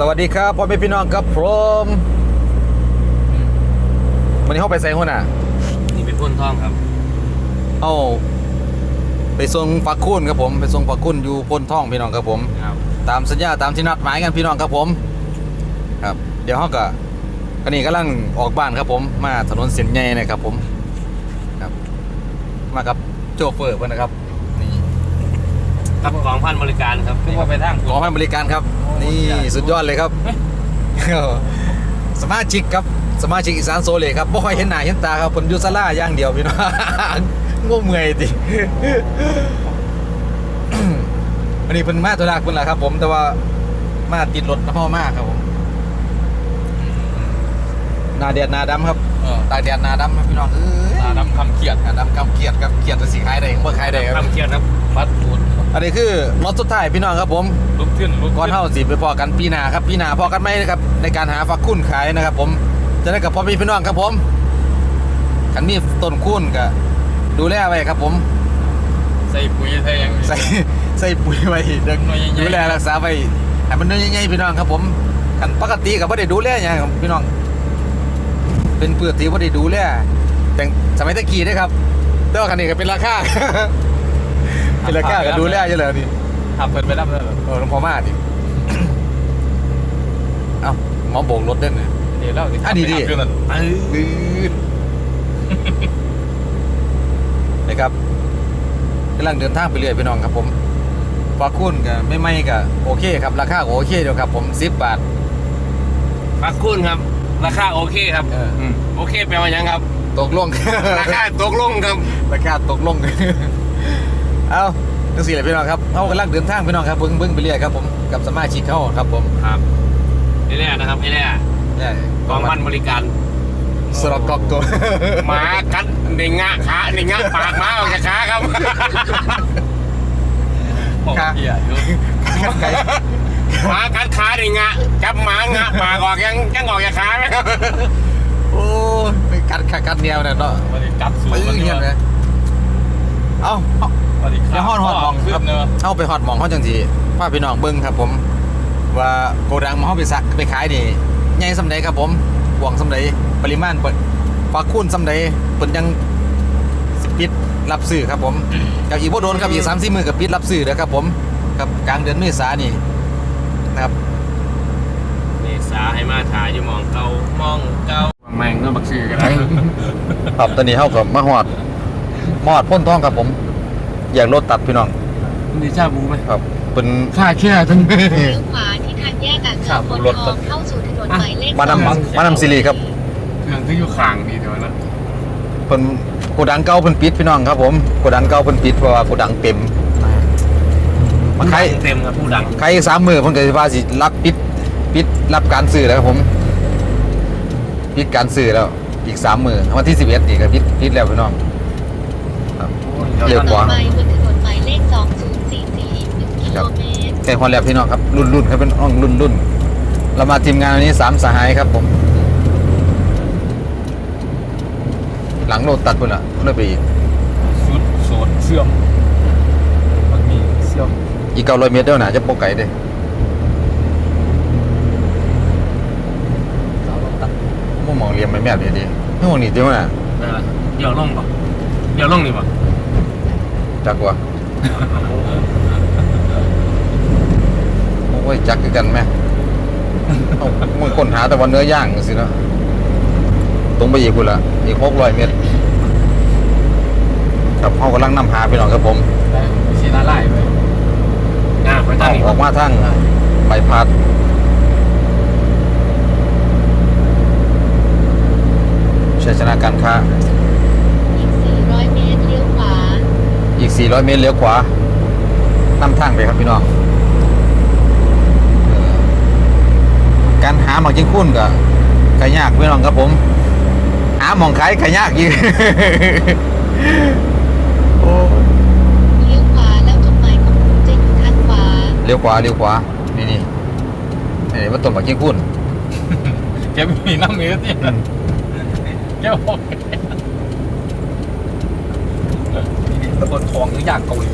สวัสดีครับพ่อแม่พี่น้องครับผมวันนี้เขาไปใส่หัวหน้านี่เป็นพ่นท่องครับ เอาไปส่งฝักคุณครับผมไปส่งฝักคุณอยู่พ้นท่องพี่น้องครับผมครับตามสัญญาตามที่นัดหมายกันพี่น้องครับผม ครับ เดี๋ยวเขาก็ก็นี่กำลังออกบ้านครับผม มาถนนเส้นใหญ่นะครับผม ครับ มากับโจเฟอร์เพื่อนนะครับ นี่กับกองพันบริการครับนี่ว่าไปทางขอให้บริการครับ นี่สุดยอดเลยครับ สมาชิกครับสมาชิกอีสานโซเลครับบ่ค่อยเห็นหน้าเห็นตาครับผมอยู่ศาลาอย่างเดียวพี่น้องง่วงเมื่อยติวันนี้เพิ่นมาตัวลากเพิ่นล่ะครับ ผมแต่ว่ามาติดรถนะพ่อมากครับผมหนาแดดหนาดำครับเออตากแดดหนาดำครับพี่น้องเอ้ยำกำเกียดครับเกียดแต่สีขายได้บ่ขายได้ครับคำเขียดครับฟัดปูดอันนี้คือรถสุดท้ายพี่น้องครับผมลุกขึ้นลุกก่อนเท่าสิไปพอกันปีหน้าครับปีหน้าพอกันไหมนะครับในการหาฟักคุ้นขายนะครับ ผมจะได้กับพ่อพี่พี่น้องครับผมขันมีต้นคุ้นก็ดูแลไว้ครับ ผมใส่ปุ๋ยใส่ยังใส่ใส่ปุ๋ยไว้เด็กหน่วยใหญ่ๆดูแลรักษาไว้ให้มันน้อยใหญ่ๆพี่น้องครับ ผมกันปกติกับว่าได้ดูแลอย่างครับพี่น้อง เป็นเปลือกที่ว่าได้ดูแลแต่สมัยตะกี้นะครับ แต่ว่าคันนี้ก็เป็นราคา เป็นราคาก็ดูแลอยู่แล้วนี่ทำเปิดไปรับเลยเออหลวงพ่อมาดิเอ้าหมอโบกรถเด่นเนี่ย เดี๋ยวเล่าอะดีดิเรื่องนั้นเออลื่นนะครับกำลังเดินทางไปเรื่อยพี่น้องครับผมฟาคุณกับไม่ไม่กับโอเคครับ ราคาก็โอเคเดียวครับผมสิบบาทฟักคุณครับ ราคาโอเคครับเอออื มโอเคแปลว่ายังครับ ตกลง ราคาตกลงครับ ราคาตกลง เอาทั้งสี่เลยพี่น้องครับเขากำลังเดินทางพี่น้องครับเบิ้งเบิ้งไปเรื่อยครับผมกับสมาชิกเขาครับผมครับไอ้แน่นะครับไอ้แน่เนี่ยกองพันบริการสระกอกตัวหมากัดในงะขาในงะปากหมาออกจากขาครับครับเหี้ยอยู่ไก่หมากัดขาในงะจับหมางะปากออกยังยังออกจากขาไหมครับ โอ้ยกัดกัดกัดแนวเนี่ยเนาะวันนี้กัดสูงปื้มันเงียบเลยเอาเอาวันนี้เดี๋ยวฮอดฮอดหมองครับเนอะเข้าไปฮอดหมองเขาจังทีพาพี่น้องเบิ้งครับผม ว่าโกดังมาเขาไปสักไปขายนี่ใหญ่สำใดครับผมหวงสำใดปริมาณเปิดฝากคูณสำใดเปิดยังสิปิดรับซื้อครับผมกับอีกบ่โดนครับอีกสามสี่มือกับปิดรับซื้อแล้วครับผมครับกลางเดือนเมษานี่นะครับนี่สาให้มาถ่ายอยู่หมองเก่ามองเก่า แม่งก็บักซื้อกันครับตอนนี้เขากับมาหอดมาหอดพ่นท้องครับผม อยากรถตัดพี่น้องนี่ชาบูไหมครับ เป็นค่าแค่ทั้งเลี้ยวขวาที่ทางแยกอ่างครัเสือบปรตถทองเข้าสู่ถนนหมายเลขมานำสองมานำซีรีครับเครื่องที่อยู่ข้างนี่เดี๋ยวนะเพิ่นโกดังเก่าเพิ่นปิดพี่น้องครับผมโกดังเก่าเพิ่นปิดเพราะว่าโกดังเต็มมาใครเต็มครับผู้ดังใครอีกสามมือเพิ่นก็สิว่าสิรับปิดปิดรับการซื้อแล้วครับผม ปิดการซื้อแล้วอีกสามมือวันที่สิบเอ็ดนี่ก็ปิดปิดแล้วพี่น้องครับเร็วกว่า ไปบนถนนหมายเลขสองศูนย์สี่สี่อีกหนึ่งกิโลเมตร ใกล้ฮอนแล้วพี่น้องครับรุ่นรุ่นครับเป็นอ่องรุ่นรุ่นเรามาทีมงานวันนี้สามสหายครับผม หลังโลตัดพุ่นอะเลื่อนไปอีกสุดโสดเชื่อม มันมีเชื่อมอีกเก้าร้อยเมตรเดียวนะจะโปกไก่เด้ม่มอง เรียมไปแม่ดีดีไม่มองนี่เดียวน่ะเดี๋ยวลงป่ะเดี๋ยวลงนี่ป่ะจักว่าโอ้ยจักคือกันแม่เอามึงคนหาแต่วันเนื้อย่างสิเนะตรงไปอีกคุณละอีกหกร้อยเมตรครับเขากำลังนำหาพี่น้องครับผมชีนาไล่ไปอ่าไปทางนี้ออกมาทางใบพัด ชัยชนะการค้า อีก 400 เมตรเลี้ยวขวา อีก 400 เมตรเลี้ยวขวานำทางไปครับพี่น้องเอ่อการหาหมากจิงคุ้นก็ก็ยากพี่น้องครับผม หาหมองขายก็ยากอีก โอ้เลี้ยวขวาแล้วจุดหมายของคุณจะอยู่ทางขวา เลี้ยวขวาเลี้ยวขวา นี่นี่นี่มันต้นหมากจิงคุ้นแกมีน้ำมี สิแกบอกตะบนทองหรือย่างเกาหลี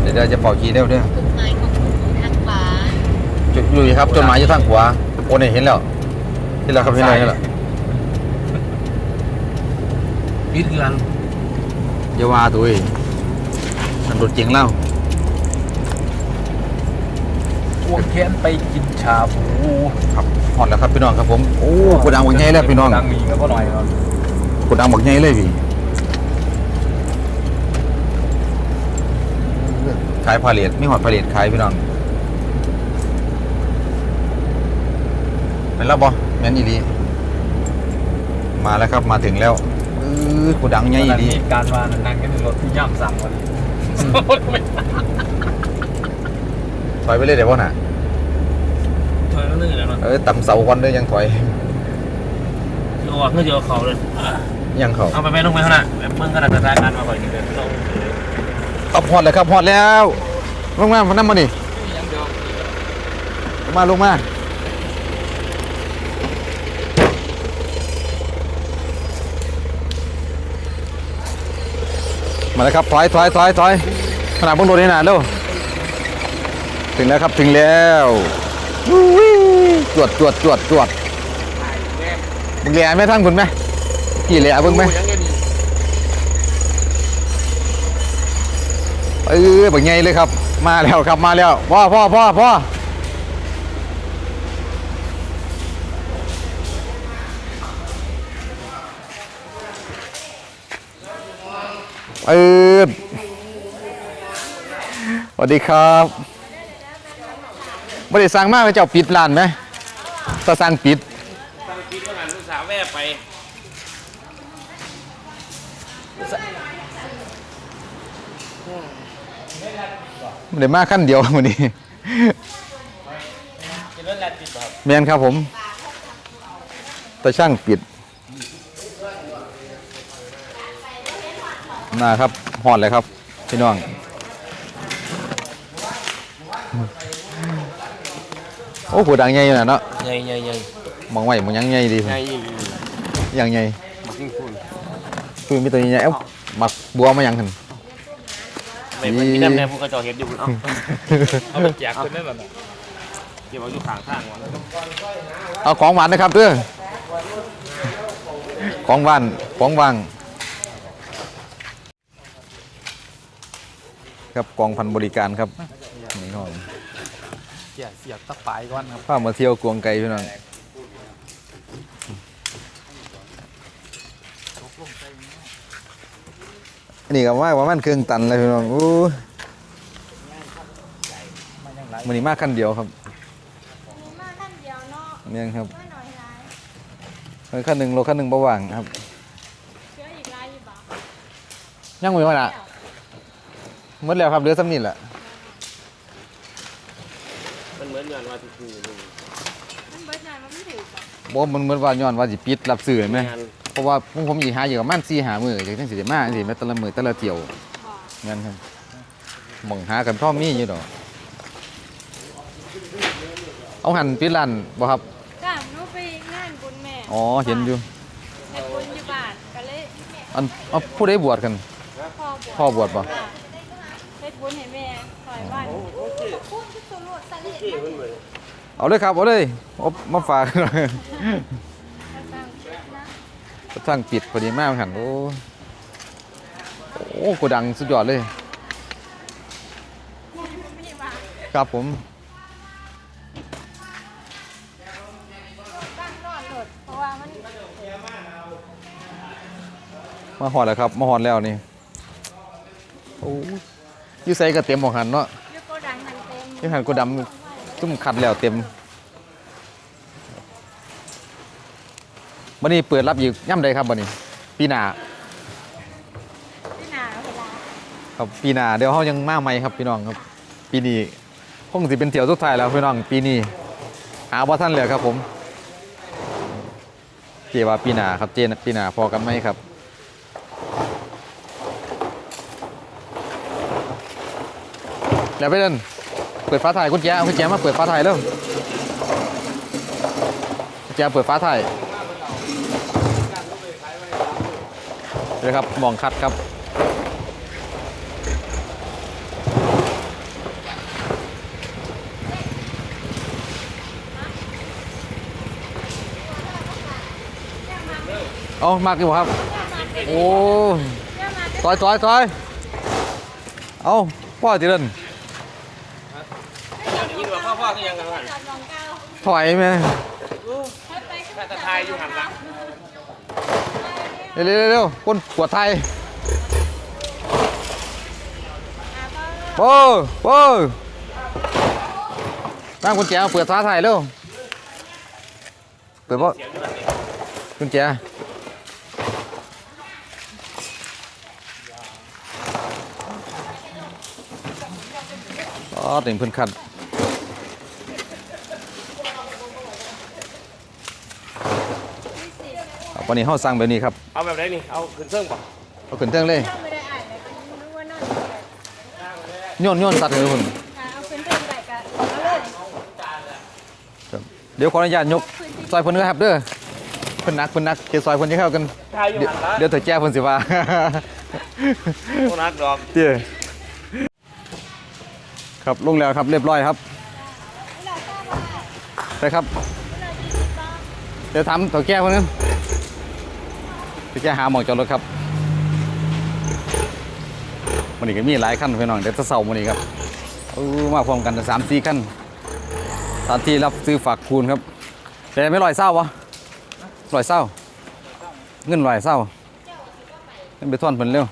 เดี๋ยวเดี๋ยวจะเป่าขี้เร็วเด้อจุดหมายของคุณอยู่ทางขวาจุดอยู่ครับจดหมายอยู่ทางขวาโอ้เนี่ยเห็นแล้วเห็นแล้วครับเห็นแล้วเห็นแล้วยึดเงินอย่าว่าตัวเองมันรถเจ๋งแล้ว อ้ วกแค้นไปกินชาบูครับฮอดแล้วครับพี่น้องครับผมโอ้กูดังบักใหญ่แล้วพี่น้องดังมีก็หน่อยครับกูดังบักใหญ่เลยพี่ขายพาเลทไม่หอดพาเลทขายพี่น้องเป็นแล้วบอแม่นอีหลีมาแล้วครับมาถึงแล้วเออกูดังใหญ่อีหลีมีการมานั่งกันในรถที่ย่ำสั่งวัน ถอยไปเลยเดี๋ยวพ่อน่ะถอยก็นึ่งแล้วเนาะเออต่ำเสาก่อนเด้อยังถอยโอ้เพื่อเดียวเขาเลยยังเขาเอาไปไปลงไปข้างหน้าแบบมึงกระดาษกระจายการมาก่อนนี่เลยลงครับฮอดแล้วครับฮอดแล้วลงมามานั่งมาดิลงมาลงมามาแล้วครับถอยถอยถอยถอยขนาดบนรถนี่นะเร็ว ถึงแล้วครับถึงแล้วจวดจวดจวดจวดมึงเลียไหมท่านคุณไหมกี่เลียเบิ่งไหมเออแบบไงเลยครับ มาแล้วครับมาแล้วพ่อพ่อพ่อพ่อเออสวัสดีครับ บริสั่งมากเลยเจ้าปิดร้านไหมถ้าสั่งปิดตั้งคิดว่าหันลูกสาวแม่ไปไม่ได้มาขั้นเดียววันนี้กินรถแลนติดแบบแมนครับผมแต่ช่างปิดนะครับหอดเลยครับพี่น้อง โอ้โหดังใหญ่อยู่นะเนาะใหญ่ใหญ่ใหญ่มองไว้มันยังใหญ่ดีใหญ่ยิ่งยังใหญ่ยิ่งคุณคือมีตัวใหญ่เอ้าหมักบัวมายังหันไม่มันมีน้ำแน่พวกกระจอกเห็นอยู่คุณเอาเอาไปแจกคนได้แบบนั้นเก็บเอาอยู่ข้างข้างวะเอาของหวานนะครับเด้อของหวานของว่างครับกองพันบริการครับนี่ห้อง เสียเสียบตะปายก่อนครับพามาเที่ยวกวงไก่พี่น้องนี่ก็ว่าว่ามันเครื่องตันเลยพี่น้องอู้มันยังไรมันนี่มากขั้นเดียวครับมีมาขั้นเดียวเนาะเนี่ยครับไม่หน่อยร้ายเออขั้นหนึ่งโลขั้นหนึ่งเบาหวานครับเชื้ออีกร้ายอยู่บ่ยังไม่มาละหมดแล้วครับเหลือสำนิดแหละ มันเหมือนงานว่าที่กูมันเบิดงานมันไม่ถือบ่บ่มันเหมือนว่าย้อนว่าสิปิดรับซื้อเห็นไหมงานเพราะว่าผมผมสิหาอยู่กับมัน4หามื้อจังสิได้มาจังสิแม่แต่ละมื้อแต่ละเที่ยวบ่งั้นครับหม่องหากันพ่อมีอยู่ดอกเอาหันปิดร้านบ่ครับจ้าหนูไปงานบุญแม่อ๋อเห็นอยู่ในบุญอยู่บ้านก็เลยอันเอาผู้ใดบวชกัน พ่อบวชพ่อบวชบ่ จ้ะ เอาเลยครับเอาเลยเอามาฝากหน่อยมาตั้งนะช่างปิดพอดีมากหันโอ้โอ้โกดังสุดยอดเลยไม่ได้ว่าครับผมตั้งนอนโหลดเพราะว่ามันมาหอดแล้วครับมาหอดแล้วนี่โอ้อยูใส่ก็เต็มหมอกหันเนาะอยู่โกดังนั่นเต็มอยูหันโกดำ จุ่มขัดแล้วเต็มวันนี้เปิดรับอยู่ย่ำใดครับวันนี้ ปีหน้าที่หนาเวลาครับปีหน้าเดี๋ยวเขายังมาใหม่ครับพี่น้องครับ ปีนี้คงสิเป็นเที่ยวสุดท้ายแล้วพี่น้องปีนี้หาว่าท่านเหลือครับผม เจว่าปีหน้าครับเจนปีหน้าพอกันไหมครับ แล้วไปเดินเปิดฟ้าถ่ายกุญแจเอากุญแจมาเปิดฟ้าถ่ายเร็วกุญแจเปิดฟ้าถ่ายเลยครับมองคัดครับเอามากดีกว่าครับ โอ้ต่อยต่อยต่อยเอาพ่อจีเรน ถอยไหมให้ไปขึ้นถ้าตะไทยอยู่หันหลังเร็วเร็วเร็วคนขวดไทยโป้โป้ตั้งกุญแจเปิดฟ้าไทยเร็วเปิดป่ะกุญแจอ๋อเต็มเพิ่นคัดครับ วันนี้เฮาสั่งแบบนี้ครับเอาแบบไหนนี่ เอาขึ้นเครื่องป่ะเอาขึ้นเทิงเลยเข้าไม่ได้อ่านเลยรู้ว่านอนอยู่เลยโยนโยนตัดเลยคุณอะเอาขึ้นเป็นแบบกันเอาเลยเดี๋ยวขออนุญาตยกซอยเพิ่นด้วยครับเด้อเพิ่นนักเพิ่นนักเกซอยเพิ่นจะเข้ากันไทยอยู่เดี๋ยวหันหลังเดี๋ยวเถอะแจ้เพิ่นสิว่า โคนักดอกเจ้ครับลงแล้วครับเรียบร้อยครับได้ครับเดี๋ยวทำเถอะแก้เพิ่นนึง เถอะแก้หาหมองจอดรถครับวันนี้ก็มีหลายขั้นพี่น้องเดี๋ยวจะเสาร์วันนี้ครับมาพร้อมกันสามสี่ขั้นสานที่รับซื้อฝากคูณครับแต่ไม่ลอยเศร้าวะลอยเศร้า เงินลอยเศร้าเงินไปทอนเพิ่นเร็ว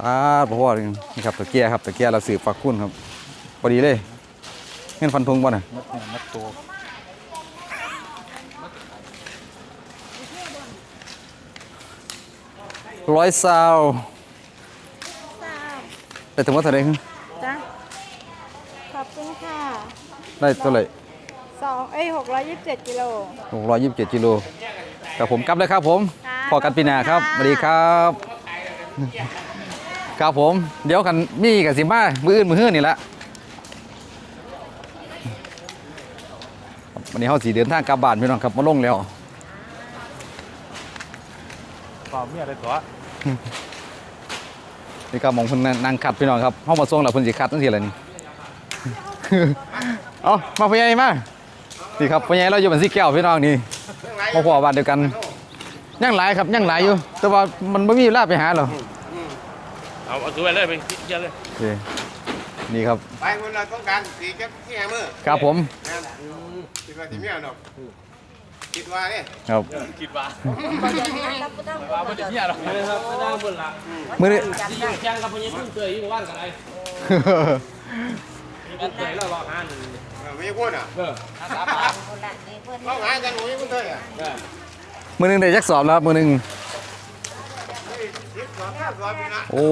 ตาบ่อเลยนี่ครับตะเกียครับตะเกียเราสืบฝากคุณครับพอดีเลย เงินฟันธงบ่น่ะมัดหนึ่งมัดตัว ร้อยเศร้าทราบได้ถึงว่าเท่าไหร่จ้ะขอบคุณค่ะได้เท่าไหร่สองเอ้ยหกร้อยยี่สิบเจ็ดกิโลหกร้อยยี่สิบเจ็ดกิโลครับผมกลับเลยครับผมค่ะพอกันปีหน้าครับสวัสดีครับครับผม เดี๋ยวกันมีกับสิมามืออื่นมือเฮือนี่แหละครับวันนี้เขาสีเดินทางกลับบ้านพี่น้องครับมาลงแล้วเปล่าเมียอะไรตัว นี่ก็มองเพิ่นนั่งขัดพี่น้องครับห้องมาส่งแล้วเพิ่นสิขัดตั้งทีละนี่เอามาพ่อใหญ่มานี่ครับพ่อใหญ่เราอยู่บันสีแก้วพี่น้องนี่มาพ่อบ้านเดียวกันยังหลายครับยังหลายอยู่ แต่ว่ามันไม่มีเวลาไปหาหรอกเอาเอาตัวไปเลยไปเยอะเลยโอเคนี่ครับไปคนเราต้องการสีกับที่แฮมเมอร์ครับผมคิดว่าที่เมียดอก คิดว่าเนี่ยครับคิดว่าว่าไม่ได้เมียหรอกเลยครับไม่ได้บนละมือนี้ที่ยังแจ้งกับพญาตุ้งเตยอยู่บ้านกันไรมีกันเตยแล้วรอหันเออไม่ใช่คนอะเออเขาหายกันหนูยังไม่เคยอะมือหนึงได้จักสอบแล้วครับมือหนึงคิดสอบสอบนี่นะโอ้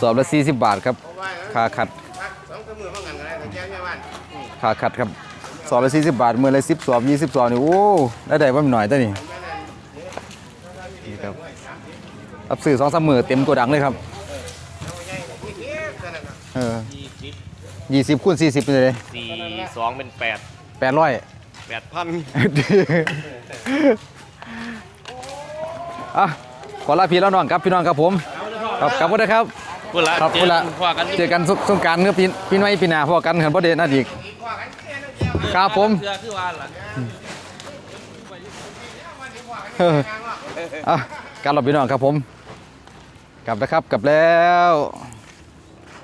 สอบละ40 บาทครับเพราะว่าค่าขัดสองสามมือมากันกันอะไรแต่แจ้งแม่บ้านค่าขัดครับ สอบละ40บาทมือละ10สอบ20สอบนี่โอ้ได้ได้บ่าหน่อยแต่นี่นี่ครับรับซื้อสองสามมือเต็มโกดังเลยครับที่เทียบกันนะเออยี่สิบยี่สิบคูณสี่สิบไปเลยสี่สองเป็นแปดแปดร้อยแปดพันอะขอลาพี่แล้วน้องครับพี่น้องครับผมครับกลับมาได้ครับพูดละครับเจพูดละอว่ากันเจอกันสสงกรารเนื้อปีปีน้อยปีหน้าพอกันกันประเด็นนั่นอีก ครับผม เสื้อคือว่าล่ะเอออะกลับเราพี่น้องครับผม กลับนะครับกลับแล้ว